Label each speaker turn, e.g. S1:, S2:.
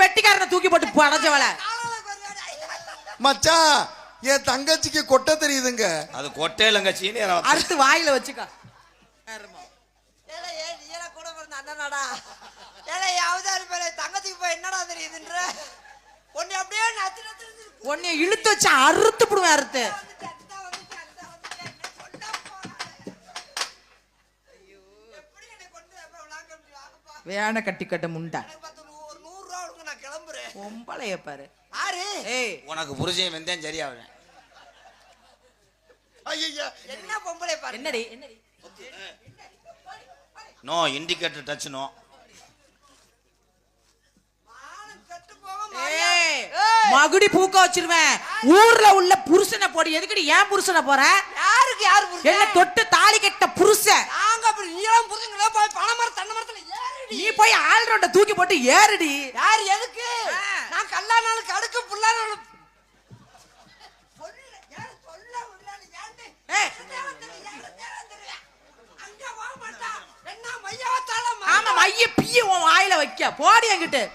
S1: பெட்டிக்காரனை தூக்கி போட்டு படைச்சவள
S2: மச்சான் என் தங்கச்சிக்கு கொட்ட தெரியுதுங்க.
S3: அது கொட்டையிலங்க சீனி
S1: அறுத்து வாயில வச்சுக்கோ?
S4: உன்னை
S1: இழுத்து வச்சு அறுத்து போடுவேன் அறுத்து. வேண கட்டி கட்ட முண்டை.
S4: கிளம்புறேன்.
S1: பொம்பளைய பாரு.
S4: யாரு?
S1: ஏய்.
S3: உனக்கு புருஷன் வெந்தேன் சரியாவேன்.
S2: ஐயா
S4: என்ன பொம்பளை பாரு?
S1: என்னடி? என்னடி
S3: நோ இண்டிகேட்டர் டச் நோ
S4: மானம் கெட்டு போக
S1: ஏய்.
S4: ஏய்,
S1: மகுடி பூக்க வச்சிருவேன். ஊர்ல உள்ள புருஷனை போடு. எதுக்குடி ஏன் புருஷனை போற?
S4: யாருக்கு யாரு புருஷன்?
S1: என்ன தொட்டு தாலி கட்ட புருஷன்.
S4: நாங்க அப்படி நீலாம் புரிஞ்சுங்களா போய் பனை மரம் தென்னை மரத்துல ஏறிடி.
S1: நீ போய் ஆள் ரோட்ட தூக்கி போட்டு ஏறுடி.
S4: யார் அங்க
S1: பிய உன் வாயில வைக்க. போடி என்கிட்ட.